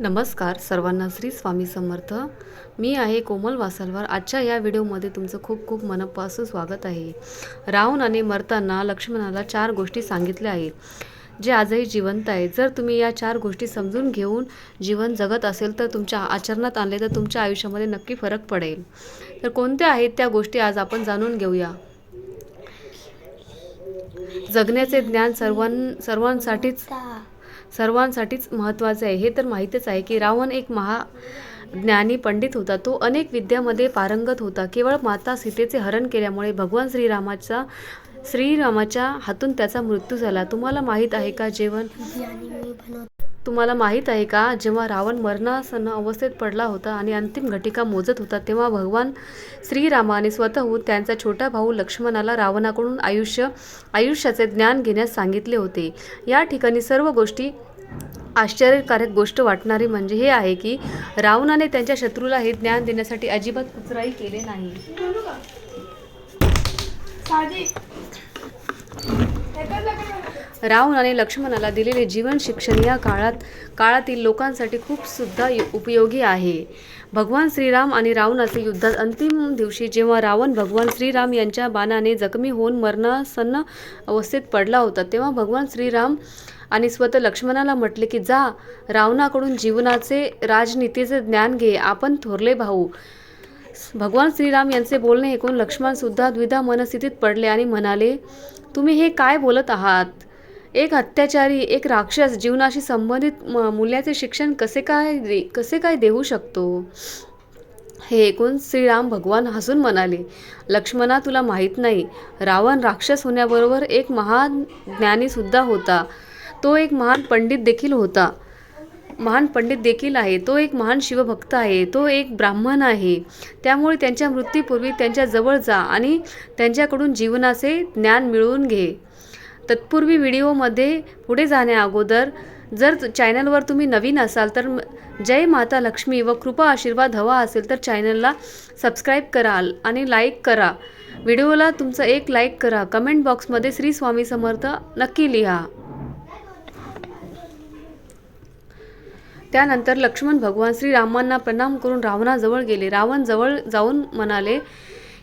नमस्कार सर्वांना श्री स्वामी समर्थ. मी आहे कोमल वासलवार. आजच्या या व्हिडिओमध्ये तुमचं खूप खूप मनपासून स्वागत आहे. रावणाने मरताना लक्ष्मणाला चार गोष्टी सांगितल्या आहेत. जे आजही जिवंत आहे. जर तुम्ही या चार गोष्टी समजून घेऊन जीवन जगत असेल तर तुमच्या आचरणात आणले तर तुमच्या आयुष्यामध्ये नक्की फरक पडेल. तर कोणत्या आहेत त्या गोष्टी आज आपण जाणून घेऊया? जगण्याचे ज्ञान सर्वां सर्वांसाठीच सर्वांसाठीच महत्त्वाचे आहे. हे तर माहीतच आहे की रावण एक महा ज्ञानी पंडित होता. तो अनेक विद्यामध्ये पारंगत होता. केवळ माता सीतेचे हरण केल्यामुळे भगवान श्रीरामाचा श्रीरामाच्या हातून त्याचा मृत्यू झाला. तुम्हाला माहीत आहे का जेवण? तुम्हाला माहीत आहे का? जेव्हा रावण मरणासन्न अवस्थेत पडला होता आणि अंतिम घटिका मोजत होता तेव्हा भगवान श्रीरामाने स्वतःहून त्यांचा छोटा भाऊ लक्ष्मणाला रावणाकडून आयुष्य आयुष्याचे ज्ञान घेण्यास सांगितले होते. या ठिकाणी सर्व गोष्टी आश्चर्यकारक गोष्ट वाटणारी म्हणजे हे आहे की रावणाने त्यांच्या शत्रूला हे ज्ञान देण्यासाठी अजिबात कुचराही केले नाही. रावण आणि लक्ष्मणाला दिलेले जीवन शिक्षण या काळात काळातील लोकांसाठी खूप सुद्धा उपयोगी आहे. भगवान श्रीराम आणि रावणाचे युद्धात अंतिम दिवशी जेव्हा रावण भगवान श्रीराम यांच्या बाणाने जखमी होऊन मरणासन्न अवस्थेत पडला होता तेव्हा भगवान श्रीराम आणि स्वतः लक्ष्मणाला म्हटले की जा रावणाकडून जीवनाचे राजनीतीचे ज्ञान घे आपण थोरले भाऊ. भगवान श्रीराम यांचे बोलणे ऐकून लक्ष्मणसुद्धा द्विधा मनस्थितीत पडले आणि म्हणाले तुम्ही हे काय बोलत आहात? एक अत्याचारी एक राक्षस जीवनाशी संबंधित म- मूल्याचे शिक्षण कसे काय दे कसे काय देऊ शकतो? हे ऐकून श्रीराम भगवान हसून म्हणाले लक्ष्मणा तुला माहीत नाही रावण राक्षस होण्याबरोबर एक महान ज्ञानीसुद्धा होता. तो एक महान पंडित देखील होता. महान पंडित देखील आहे. तो एक महान शिवभक्त आहे. तो एक ब्राह्मण आहे. त्यामुळे त्यांच्या मृत्यूपूर्वी त्यांच्या जवळ जा आणि त्यांच्याकडून जीवनाचे ज्ञान मिळवून घे. तत्पूर्वी व्हिडिओमध्ये पुढे जाण्याअगोदर जर चॅनलवर तुम्ही नवीन असाल तर जय माता लक्ष्मी व कृपा आशीर्वाद हवा असेल तर चॅनलला सबस्क्राईब कराल आणि लाईक करा. व्हिडिओला तुमचं एक लाईक करा. कमेंट बॉक्समध्ये श्री स्वामी समर्थ नक्की लिहा. त्यानंतर लक्ष्मण भगवान श्रीरामांना प्रणाम करून रावणाजवळ गेले. रावण जवळ जाऊन म्हणाले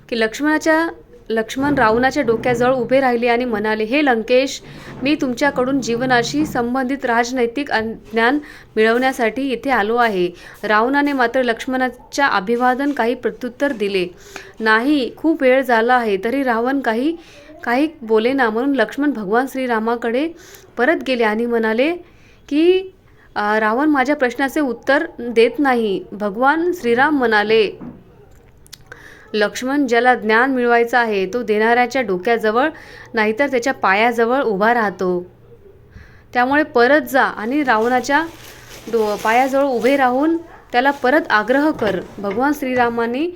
की लक्ष्मणाच्या लक्ष्मण रावणाच्या डोक्याजवळ उभे राहिले आणि म्हणाले हे लंकेश मी तुमच्याकडून जीवनाशी संबंधित राजनैतिक ज्ञान मिळवण्यासाठी इथे आलो आहे. रावणाने मात्र लक्ष्मणाच्या अभिवादन काही प्रत्युत्तर दिले. नाही खूप वेळ झाला आहे तरी रावण काही काही बोलेना म्हणून लक्ष्मण भगवान श्रीरामाकडे परत गेले आणि म्हणाले की रावण माझ्या प्रश्नाचे उत्तर देत नाही. भगवान श्रीराम म्हणाले लक्ष्मण ज्याला ज्ञान मिळवायचं आहे तो देणाऱ्याच्या डोक्याजवळ नाहीतर त्याच्या पायाजवळ उभा राहतो. त्यामुळे परत जा आणि रावणाच्या डो पायाजवळ उभे राहून त्याला परत आग्रह कर. भगवान श्रीरामाने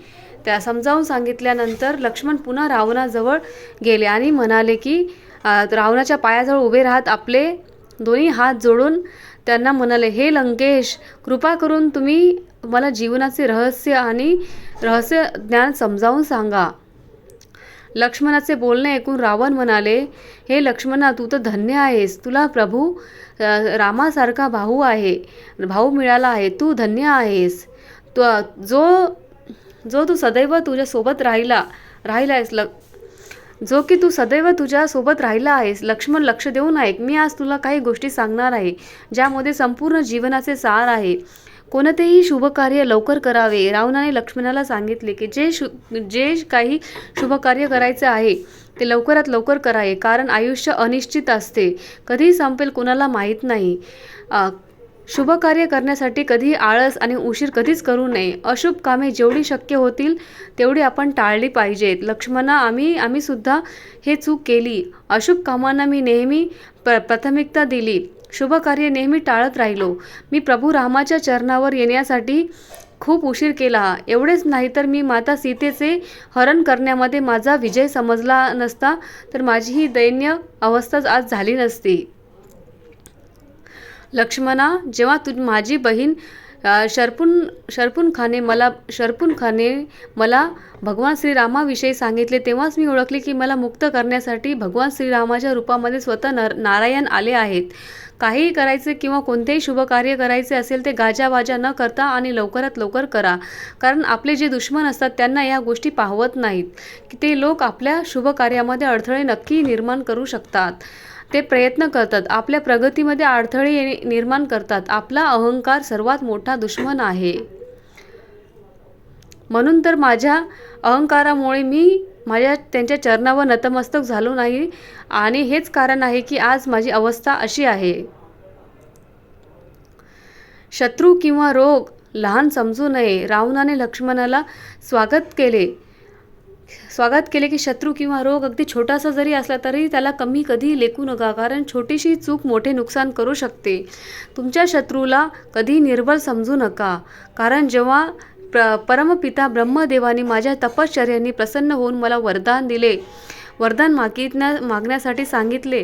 त्या समजावून सांगितल्यानंतर लक्ष्मण पुन्हा रावणाजवळ गेले आणि म्हणाले की रावणाच्या पायाजवळ उभे राहत आपले दोन्ही हात जोडून त्यांना म्हणाले हे लंकेश कृपा करून तुम्ही मला जीवनाचे रहस्य आणि रहस्य ज्ञान समजावून सांगा. लक्ष्मणाचे बोलणे ऐकून रावण म्हणाले हे लक्ष्मणा तू तर धन्य आहेस. तुला प्रभू रामासारखा भाऊ आहे भाऊ मिळाला आहे. तू धन्य आहेस. तू जो जो तू सदैव तुझ्यासोबत राहिला राहिला आहेस ल जो की तू सदैव तुझ्यासोबत राहिला आहेस लक्ष्मण लक्ष देऊन ऐक मी आज तुला काही गोष्टी सांगणार आहे ज्यामध्ये संपूर्ण जीवनाचे सार आहे. कोणतेही शुभकार्य लवकर करावे रावणाने लक्ष्मणाला सांगितले की जे शु जे काही शुभकार्य करायचे आहे ते लवकरात लवकर करावे कारण आयुष्य अनिश्चित असते कधी संपेल कोणाला माहीत नाही. शुभ कार्य करण्यासाठी कधी आळस आणि उशीर कधीच करू नये. अशुभ कामे जेवढी शक्य होतील तेवढी आपण टाळली पाहिजेत. लक्ष्मणा आम्ही आम्ही सुद्धा हे चूक केली. अशुभ कामांना मी नेहमी प्र प्राथमिकता दिली. शुभ कार्य नेहमी टाळत राहिलो. मी प्रभू रामाच्या चरणावर येण्यासाठी खूप उशीर केला. एवढेच नाही तर मी माता सीतेचे हरण करण्यामध्ये माझा विजय समजला नसता तर माझी ही दैन्य अवस्थाच आज झाली नसती. लक्ष्मणा जेव्हा तू माझी बहीण शर्पून शरपून शरपून खाने मला शर्पून खाने मला भगवान श्रीरामाविषयी सांगितले तेव्हाच मी ओळखले की मला मुक्त करण्यासाठी भगवान श्रीरामाच्या रूपामध्ये स्वतः नर नारायण आले आहेत. काहीही करायचे किंवा कोणतेही शुभकार्य करायचे असेल ते गाजावाजा न करता आणि लवकरात लवकर करा. कारण आपले जे दुश्मन असतात त्यांना या गोष्टी पाहवत नाहीत. की ते लोक आपल्या शुभकार्यामध्ये अडथळे नक्की निर्माण करू शकतात. ते प्रयत्न करतात. आपल्या प्रगतीमध्ये अडथळे निर्माण करतात. आपला अहंकार सर्वात मोठा दुश्मन आहे. म्हणून तर माझ्या अहंकारामुळे मी माझ्या त्यांच्या चरणावर नतमस्तक झालो नाही. आणि हेच कारण आहे की आज माझी अवस्था अशी आहे. शत्रू किंवा रोग लहान समजू नये. रावणाने लक्ष्मणाला स्वागत केले. स्वागत केले की शत्रू किंवा रोग अगदी छोटासा जरी असला तरी त्याला कमी कधी लेखू नका कारण छोटीशी चूक मोठे नुकसान करू शकते. तुमच्या शत्रूला कधी निर्बल समजू नका कारण जेव्हा प्र परमपिता ब्रह्मदेवाने माझ्या तपश्चर्याने प्रसन्न होऊन मला वरदान दिले वरदान मागितण्या मागण्यासाठी सांगितले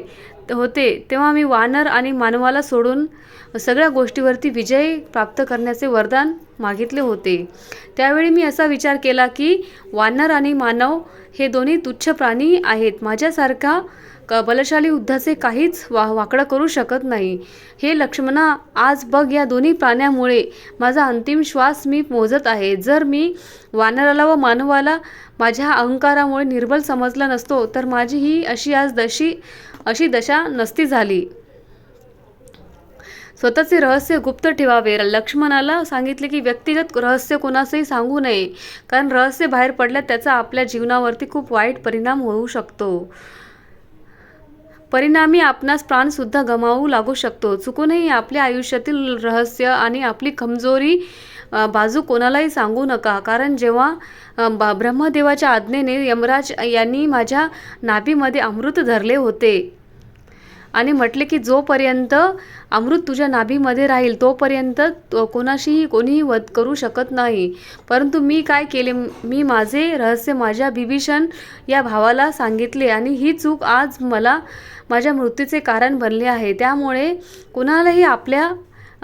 होते. तेव्हा मी वानर आणि मानवाला सोडून सगळ्या गोष्टीवरती विजय प्राप्त करण्याचे वरदान मागितले होते. त्यावेळी मी असा विचार केला की वानर आणि मानव हे दोन्ही तुच्छ प्राणी आहेत. माझ्यासारखा क बलशाली युद्धाचे काहीच वा वाकडं करू शकत नाही. हे लक्ष्मणा आज बघ या दोन्ही प्राण्यामुळे माझा अंतिम श्वास मी मोजत आहे. जर मी वानराला व मानवाला माझ्या अहंकारामुळे निर्बल समजला नसतो तर माझी ही अशी आज दशी अशी दशा नसती झाली. स्वतःचे रहस्य गुप्त ठेवावे. लक्ष्मणाला सांगितले की व्यक्तिगत रहस्य कोणासही सांगू नये कारण रहस्य बाहेर पडल्यास त्याचा आपल्या जीवनावरती खूप वाईट परिणाम होऊ शकतो. परिणामी आपणास प्राणसुद्धा गमावू लागू शकतो. चुकूनही आपल्या आयुष्यातील रहस्य आणि आपली कमजोरी बाजू कोणालाही सांगू नका. कारण जेव्हा ब- ब्रह्मदेवाच्या आज्ञेने यमराज यांनी माझ्या नाभीमध्ये अमृत धरले होते आणि म्हटले की जोपर्यंत अमृत तुझ्या नाभीमध्ये राहील तोपर्यंत तो- कोणाशीही कोणीही वध करू शकत नाही. परंतु मी काय केले? मी माझे रहस्य माझ्या बिभीषण या भावाला सांगितले आणि ही चूक आज मला माझ्या मृत्यूचे कारण बनले आहे. त्यामुळे कुणालाही आपल्या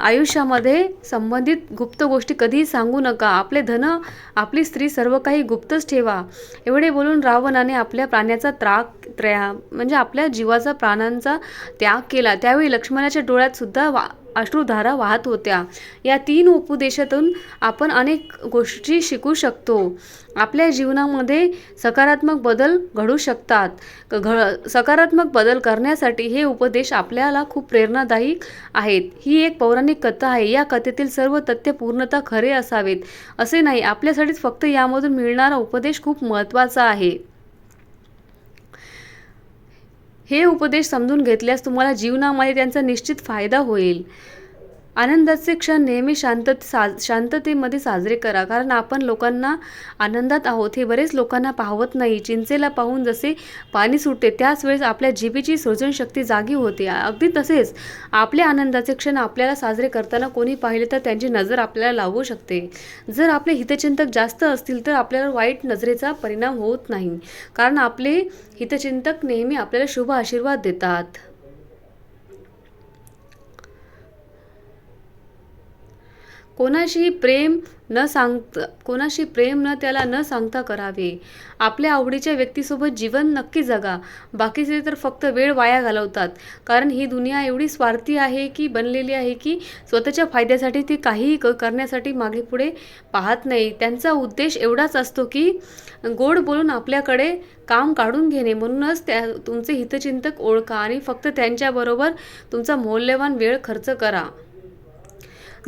आयुष्यामध्ये संबंधित गुप्त गोष्टी कधीही सांगू नका. आपले धन आपली स्त्री सर्व काही गुप्तच ठेवा. एवढे बोलून रावणाने आपल्या प्राण्याचा त्राग त्र्या म्हणजे आपल्या जीवाचा प्राणांचा त्याग केला. त्यावेळी लक्ष्मणाच्या डोळ्यात सुद्धा वा अश्रुधारा वाहत होत्या. या तीन उपदेशातून आपण अनेक गोष्टी शिकू शकतो. आपल्या जीवनामध्ये सकारात्मक बदल घडू शकतात. क- घ सकारात्मक बदल करण्यासाठी हे उपदेश आपल्याला खूप प्रेरणादायी आहेत. ही एक पौराणिक कथा आहे. या कथेतील सर्व तथ्य पूर्णतः खरे असावेत. असे नाही आपल्यासाठीच फक्त यामधून मिळणारा उपदेश खूप महत्त्वाचा आहे. हे उपदेश समजून घेतल्यास तुम्हाला जीवनामध्ये त्यांचा निश्चित फायदा होईल. आनंदाचे क्षण नेहमी शांतत सा शांततेमध्ये साजरे करा. कारण आपण लोकांना आनंदात आहोत हे बरेच लोकांना पाहवत नाही. चिंचेला पाहून जसे पाणी सुटते त्याच वेळेस आपल्या जिभेची सृजनशक्ती जागी होते. अगदी तसेच आपले आनंदाचे क्षण आपल्याला साजरे करताना कोणी पाहिले तर त्यांची नजर आपल्याला लावू शकते. जर आपले हितचिंतक जास्त असतील तर आपल्याला वाईट नजरेचा परिणाम होत नाही. कारण आपले हितचिंतक नेहमी आपल्याला शुभ आशीर्वाद देतात. कोणाशीही प्रेम न सांगता कोणाशी प्रेम न त्याला न सांगता करावे. आपल्या आवडीच्या व्यक्तीसोबत जीवन नक्की जगा. बाकीचे तर फक्त वेळ वाया घालवतात. कारण ही दुनिया एवढी स्वार्थी आहे की बनलेली आहे की स्वतःच्या फायद्यासाठी ती काहीही क करण्यासाठी मागे पुढे पाहत नाही. त्यांचा उद्देश एवढाच असतो की गोड बोलून आपल्याकडे काम काढून घेणे. म्हणूनच त्या तुमचे हितचिंतक ओळखा आणि फक्त त्यांच्याबरोबर तुमचा मौल्यवान वेळ खर्च करा.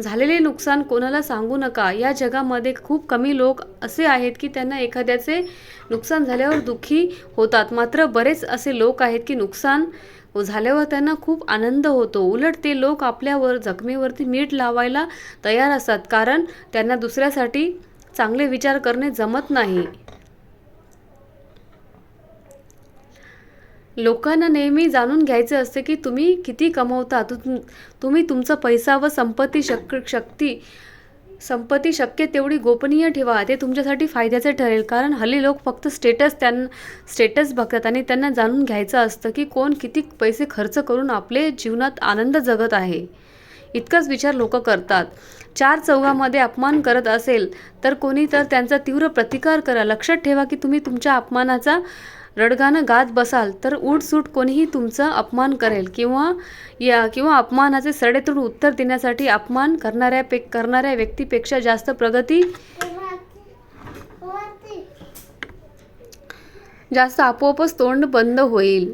झालेले नुकसान कोणाला सांगू नका. या जगामध्ये खूप कमी लोक असे आहेत की त्यांना एखाद्याचे नुकसान झाल्यावर दुःखी होतात. मात्र बरेच असे लोक आहेत की नुकसान झाल्यावर त्यांना खूप आनंद होतो. उलट ते लोक आपल्यावर जखमेवरती मीठ लावायला तयार असतात. कारण त्यांना दुसऱ्यासाठी चांगले विचार करणे जमत नाही. लोकांना नेहमी जाणून घ्यायचे असते की तुम्ही किती कमवता. तु तुम्ही तुमचा पैसा व संपत्ती शक शक्ती संपत्ती शक्य तेवढी गोपनीय ठेवा. ते तुमच्यासाठी फायद्याचे ठरेल. कारण हल्ली लोक फक्त स्टेटस त्यांना स्टेटस बघतात आणि त्यांना जाणून घ्यायचं असतं की कोण किती पैसे खर्च करून आपले जीवनात आनंद जगत आहे. इतकाच विचार लोक करतात. चार चौघामध्ये अपमान करत असेल तर कोणी तर त्यांचा तीव्र प्रतिकार करा. लक्षात ठेवा की तुम्ही तुमच्या अपमानाचा रडगाणं गात बसाल तर उठसूट कोणीही तुमचा अपमान करेल किंवा या किंवा अपमानाचे सडेतोड उत्तर देण्यासाठी अपमान करणाऱ्या पे करणाऱ्या व्यक्तीपेक्षा जास्त प्रगती जास्त आपोआपच तोंड बंद होईल.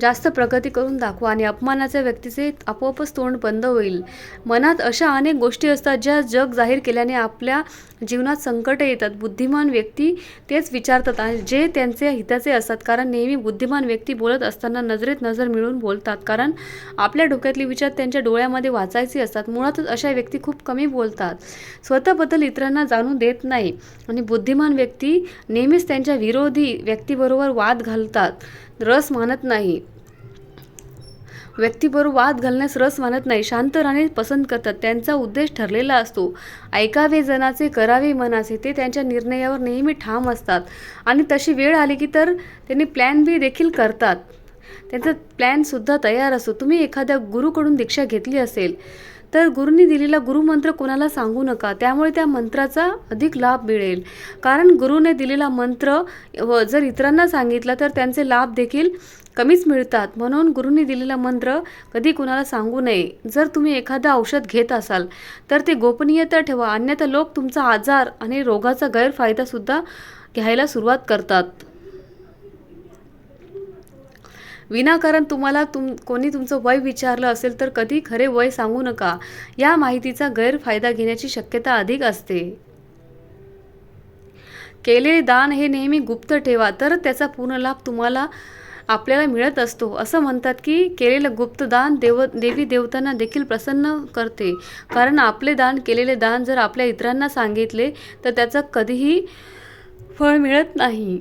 जास्त प्रगती करून दाखवा आणि अपमानाच्या व्यक्तीचे आपोआपच तोंड बंद होईल. मनात अशा अनेक गोष्टी असतात ज्या जग जाहीर केल्याने आपल्या जीवनात संकट येतात. बुद्धिमान व्यक्ती तेच विचारतात आणि जे त्यांचे हिताचे असतात. कारण नेहमी बुद्धिमान व्यक्ती बोलत असताना नजरेत नजर मिळून बोलतात. कारण आपल्या डोक्यातले विचार त्यांच्या डोळ्यामध्ये वाचायचे असतात. मुळातच अशा व्यक्ती खूप कमी बोलतात. स्वतःबद्दल इतरांना जाणून देत नाही. आणि बुद्धिमान व्यक्ती नेहमीच त्यांच्या विरोधी व्यक्तीबरोबर वाद घालतात. रस मानत नाही. व्यक्तीबरोबर वाद घालण्यास रस मानत नाही. शांत राहणे पसंत करतात. त्यांचा उद्देश ठरलेला असतो. ऐकावे जनाचे करावे मनाचे ते त्यांच्या निर्णयावर नेहमी ठाम असतात. आणि तशी वेळ आली की तर त्यांनी प्लॅन बी देखील करतात. त्यांचा प्लॅनसुद्धा तयार असतो. तुम्ही एखाद्या गुरुकडून दीक्षा घेतली असेल तर गुरुंनी दिलेला गुरुमंत्र कोणाला सांगू नका. त्यामुळे त्या मंत्राचा अधिक लाभ मिळेल. कारण गुरुने दिलेला मंत्र व जर इतरांना सांगितला तर त्यांचे लाभ देखील कमीच मिळतात. म्हणून गुरुंनी दिलेला मंत्र कधी कुणाला सांगू नये. जर तुम्ही एखादं औषध घेत असाल तर ते गोपनीयता ठेवा. अन्यथा लोक तुमचा आजार आणि रोगाचा गैरफायदासुद्धा घ्यायला सुरुवात करतात. विनाकारण तुम्हाला तुम कोणी तुमचं वय विचारलं असेल तर कधी खरे वय सांगू नका. या माहितीचा गैरफायदा घेण्याची शक्यता अधिक असते. केलेले दान हे नेहमी गुप्त ठेवा तर त्याचा पूर्ण लाभ तुम्हाला आपल्याला मिळत असतो. असं म्हणतात की केलेलं गुप्त दान देव देवी देवतांना देखील प्रसन्न करते. कारण आपले दान केलेले दान जर आपल्या इतरांना सांगितले तर त्याचं कधीही फळ मिळत नाही.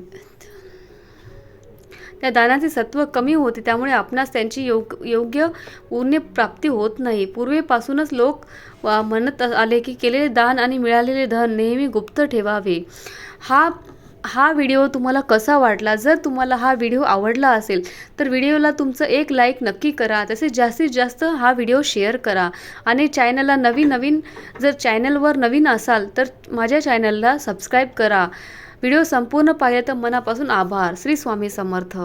या दानाचे सत्व कमी होते त्यामुळे आपणास त्यांची योग योग्य पुण्य प्राप्ती होत नाही. पूर्वीपासूनच लोक वा- म्हणत आले की केलेले दान आणि मिळालेले धन नेहमी गुप्त ठेवावे. हा हा व्हिडिओ तुम्हाला कसा वाटला? जर तुम्हाला हा व्हिडिओ आवडला असेल तर व्हिडिओला तुमचं एक लाईक नक्की करा. तसेच जास्तीत जास्त हा व्हिडिओ शेअर करा. आणि चॅनलला नवीन नवीन जर चॅनलवर नवीन असाल तर माझ्या चॅनलला सबस्क्राईब करा. व्हिडिओ संपूर्ण पाहिले तर मनापासून आभार. श्री स्वामी समर्थ.